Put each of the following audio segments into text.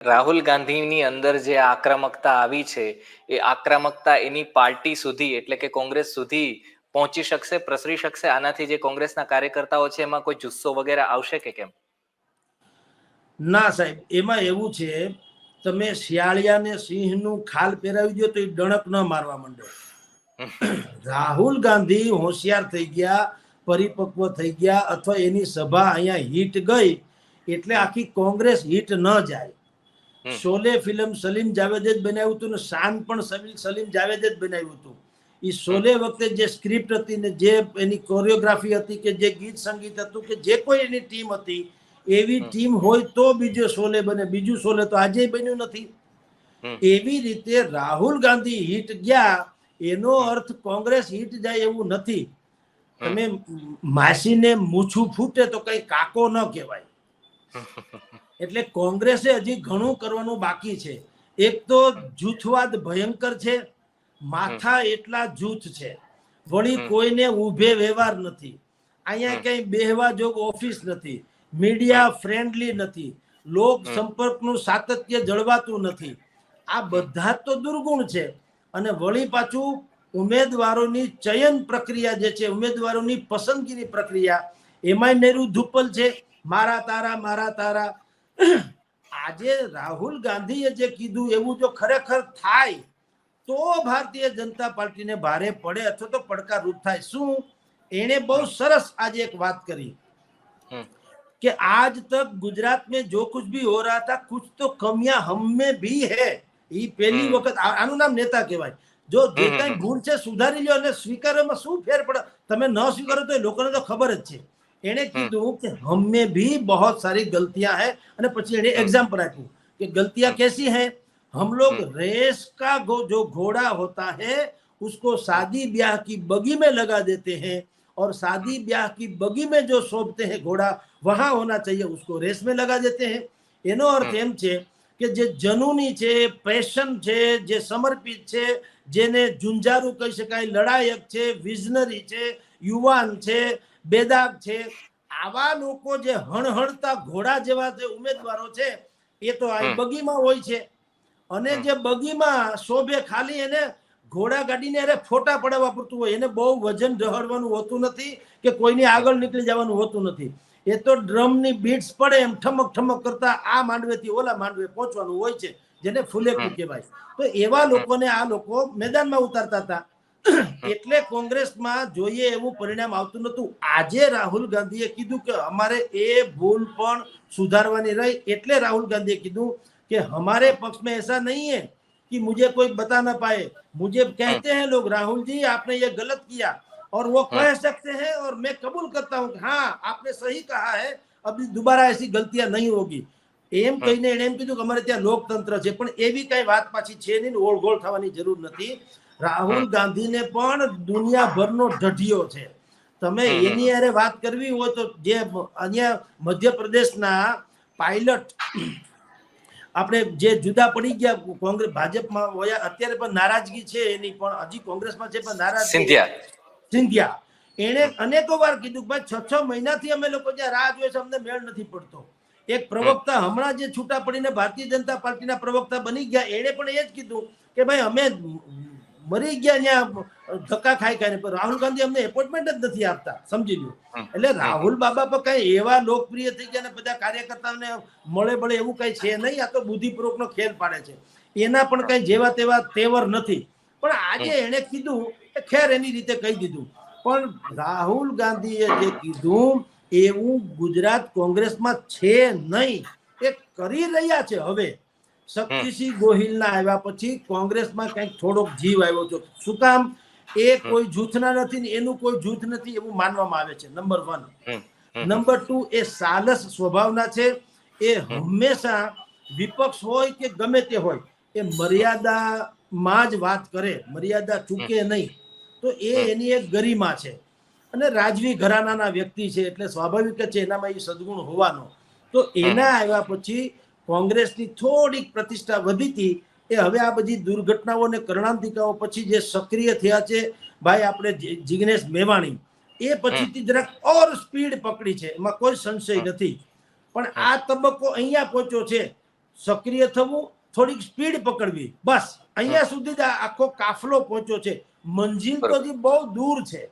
રાહુલ ગાંધીની અંદર જે આક્રમકતા આવી છે એ આક્રમકતા એની પાર્ટી સુધી એટલે કે કોંગ્રેસ સુધી પહોંચી શકશે પ્રસરી શકશે? આનાથી જે કોંગ્રેસના કાર્યકર્તાઓ છે એમાં કોઈ જુસ્સો વગેરે આવશે કે કેમ? ના સાહેબ એમાં એવું છે તમે શિયાળિયાને સિંહનું ખાલ પહેરાવી દો તો એ ડણક ન મારવા માંડે. રાહુલ ગાંધી હોશિયાર થઈ ગયા પરિપક્વ થઈ ગયા અથવા એની સભા અહીંયા હિટ ગઈ એટલે આખી કોંગ્રેસ હિટ ન જાય. શોલે ફિલ્મ સલીમ જાવેદે જ બનાવ્યું હતું ને શાન પણ સલીમ જાવેદ જ બનાવ્યું હતું. એ શોલે વખતે જે સ્ક્રિપ્ટ હતી ને જે એની કોરિયોગ્રાફી હતી કે જે ગીત સંગીત હતું કે જે કોઈ એની ટીમ હતી એવી ટીમ હોય તો બીજો શોલે બને. બીજું શોલે તો આજે બન્યું નથી. એવી રીતે રાહુલ ગાંધી હિટ ગયા એનો અર્થ કોંગ્રેસ હિટ જાય એવું નથી. તમે માસીને મૂછું ફૂટે તો કઈ કાકો ન કહેવાય. એટલે કોંગ્રેસે હજી ઘણું કરવાનું બાકી છે. એક તો જૂથવાદ ભયંકર છે માથા એટલા જૂથ છે. વળી કોઈને ઉભે વ્યવહાર નથી. અહીંયા કઈ બેહવા જોગ ઓફિસ નથી મીડિયા ફ્રેન્ડલી નથી લોક સંપર્કનું સાતત્ય જળવાતું નથી. આ બધા તો દુર્ગુણ છે. અને વળી પાછું ઉમેદવારોની ચયન પ્રક્રિયા જે છે ઉમેદવારોની પસંદગીની પ્રક્રિયા એમાંય નેરુ ધુપ્પલ છે. મારા તારા મારા તારા આજે રાહુલ ગાંધીએ જે કીધું એવું જો ખરેખર થાય તો ભારતીય જનતા પાર્ટીને ભારે પડે અથવા તો પડકારરૂપ થાય શું એણે બહુ સરસ આજે એક વાત કરી હમ. कि आज तक गुजरात में जो कुछ भी हो रहा था कुछ तो कमियां हम में भी है એ પહેલી હમ. વખત આ- આનું નામ નેતા કહેવાય જો જે હમ, કઈ હમ. ભૂલ છે સુધારી લ્યો અને સ્વીકારવામાં શું ફેર પડે તમે ન સ્વીકારો તો એ લોકોને તો ખબર જ છે એણે કીધું કે હમે ભી बहुत सारी गलतियां है અને પછી એણે એક્ઝામ્પલ આપ્યું कि गलतियां कैसी हैं हम लोग हम्म। रेस का गो- जो घोड़ा होता है उसको शादी ब्याह की बगी में लगा देते हैं और शादी ब्याह की बगी में जो शोभते हैं घोड़ा वहां होना चाहिए उसको रेस में लगा देते हैं એનો અર્થ એમ છે કે જે જનુની છે પેશન છે જે સમર્પિત છે જેને ઝુંઝારું કહી શકાય લડાયક છે વિઝનરી છે યુવાન છે બેદાગ છે આવા લોકો જે હણહણતા ઘોડા જેવા જે ઉમેદવારો છે એ તો આ. બગીમાં હોય છે. અને જે બગીમાં શોભે ખાલી એને ઘોડા ગાડીને અરે ફોટા પડાવવા પૂરતું હોય. એને બહુ વજન ઢહડવાનું હોતું નથી કે કોઈની આગળ નીકળી જવાનું હોતું નથી. એ તો ડ્રમની બીટ્સ પડે એમ ઠમક ઠમક કરતા આ માંડવેથી ઓલા માંડવે પહોંચવાનું હોય છે જેને ફુલેકું હમ. કહેવાય તો એવા લોકોને આ લોકો મેદાનમાં ઉતારતા હતા એટલે કોંગ્રેસમાં જોઈએ એવું પરિણામ આવતું નતું આજે રાહુલ ગાંધીએ કીધું કે અમારે એ ભૂલ પણ સુધારવાની રહી એટલે રાહુલ ગાંધીએ કીધું कि हमारे पक्ष में ऐसा नहीं है कि मुझे कोई बता ना पाए मुझे कहते हैं लोग राहुल जी आपने ये गलत किया और वो कह सकते हैं और मैं कबूल करता हूं कि हाँ आपने सही कहा है अभी दोबारा ऐसी गलतियां नहीं होगी એમ કહીને એણે એમ કીધું કે અમારે ત્યાં લોકતંત્ર છે પણ એવી કઈ વાત પાછી છે નહીં ને ઓળઘોળ થવાની જરૂર નથી રાહુલ ગાંધીને પણ દુનિયાભરનો ઢઢિયો છે તમે હમ. એની હારે વાત કરવી હોય તો જે અહીંયા મધ્યપ્રદેશના પાયલટ આપણે જે જુદા પડી ગયા કોંગ્રેસ ભાજપમાં વયા અત્યારે પણ નારાજગી છે એની પણ હજી કોંગ્રેસમાં છે પણ નારાજગી સિંધિયા એણે અનેકો વાર કીધું કે ભાઈ છ છ મહિનાથી અમે લોકો જ્યાં રાહ જોઈએ છે અમને મેળ નથી પડતો. એક પ્રવક્તા હમણાં જે છૂટા પડીને ભારતીય જનતા પાર્ટીના પ્રવક્તા બની ગયા એણે પણ એ જ કીધું કે ભાઈ અમે મરી ગયા ત્યાં ધક્કા ખાઈ ખાઈને. પણ રાહુલ ગાંધી અમને એપોઇન્ટમેન્ટ જ નથી આપતા સમજી લો એટલે રાહુલ બાબા પર કઈ એવા લોકપ્રિય થઈ ગયા ને બધા કાર્યકર્તાઓને મળે મળે એવું કઈ છે નહીં આ તો બુદ્ધિપૂર્વકનો ખેલ પાડે છે. એના પણ કઈ જેવા તેવા તેવર નથી. પણ આજે એણે કીધું ખેર એની રીતે કહી દીધું. પણ રાહુલ ગાંધીએ જે કીધું એવું ગુજરાત કોંગ્રેસમાં છે નહીં. એ કરી રહ્યા છે હવે. શક્તિસિંહ ગોહિલના આવ્યા પછી કોંગ્રેસમાં કંઈક થોડોક જીવ આવ્યો છે. શું કામ? એ કોઈ જૂથના નથી ને એનું કોઈ જૂથ નથી એવું માનવામાં આવે છે નંબર વન. નંબર ટુ એ સાલસ સ્વભાવના છે. એ હંમેશા વિપક્ષ હોય કે ગમે તે હોય એ મર્યાદામાં જ વાત કરે મર્યાદા ચૂકે નહીં તો એ એની એક ગરિમા છે. અને રાજવી ઘરાનાના વ્યક્તિ છે એટલે સ્વાભાવિક છે એનામાં એ સદગુણ હોવાનો. તો એના આવ્યા પછી કોંગ્રેસની થોડીક પ્રતિષ્ઠા વધી હતી એ હવે આ બધી દુર્ઘટનાઓ અને કરણાંતિકાઓ પછી જે સક્રિય થયા છે ભાઈ આપણે જિગ્નેશ મેવાણી એ પછીથી જરાક ઓર સ્પીડ પકડી છે એમાં કોઈ સંશય નથી. પણ આ તબક્કો અહીંયા પહોંચ્યો છે સક્રિય થવું થોડીક સ્પીડ પકડવી. બસ અહીંયા સુધી જ આખો કાફલો પહોંચ્યો છે. મંજિલ તો હજી બહુ દૂર છે.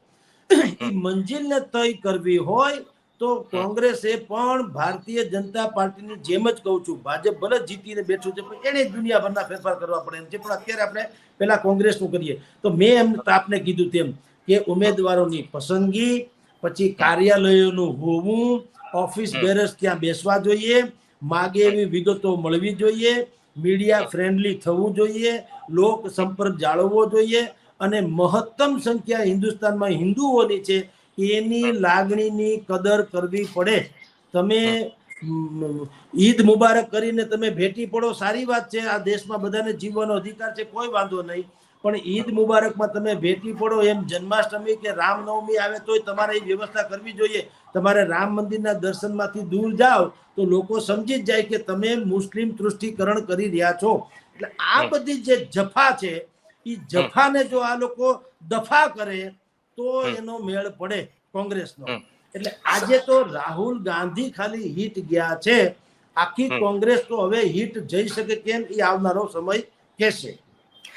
એ મંજિલને તય કરવી હોય તો કોંગ્રેસે પણ ભારતીય જનતા પાર્ટીની જેમ જ કહું છું ભાજપ ભલે જીતીને બેઠું છે પણ એને દુનિયાભરના ફેરફાર કરવા પડે એમ છે. પણ અત્યારે આપણે પેલા કોંગ્રેસનું કરીએ. તો મેં એમ આપને કીધું તેમ કે ઉમેદવારોની પસંદગી પછી કાર્યાલયોનું હોવું ઓફિસ બેરસ ત્યાં બેસવા જોઈએ માગે એવી વિગતો મળવી જોઈએ મીડિયા ફ્રેન્ડલી થવું જોઈએ, લોક સંપર્ક જાળવવો જોઈએ અને મહત્તમ સંખ્યા હિન્દુસ્તાનમાં હિન્દુઓની છે, એની લાગણીની કદર કરવી પડે. તમે ઈદ મુબારક કરીને તમે ભેટી પડો, સારી વાત છે, આ દેશમાં બધાને જીવવાનો અધિકાર છે, કોઈ વાંધો નહીં. પણ ઈદ મુબારકમાં તમે ભેટી પડો એમ જન્માષ્ટમી કે રામનવમી આવે તોય તમારે એ વ્યવસ્થા કરવી જોઈએ. તમારે રામ મંદિરના દર્શનમાંથી દૂર જાઓ તો લોકો સમજી જ જાય કે તમે મુસ્લિમ તૃષ્ટિકરણ કરી રહ્યા છો. એટલે આ બધી જે જફા છે એ જફાને જો આ લોકો દફા કરે તો એનો મેળ પડે કોંગ્રેસનો. એટલે આજે તો રાહુલ ગાંધી ખાલી હિટ ગયા છે. આખી કોંગ્રેસ તો હવે હિટ જઈ શકે કેમ? એ આવનારો સમય કહેશે.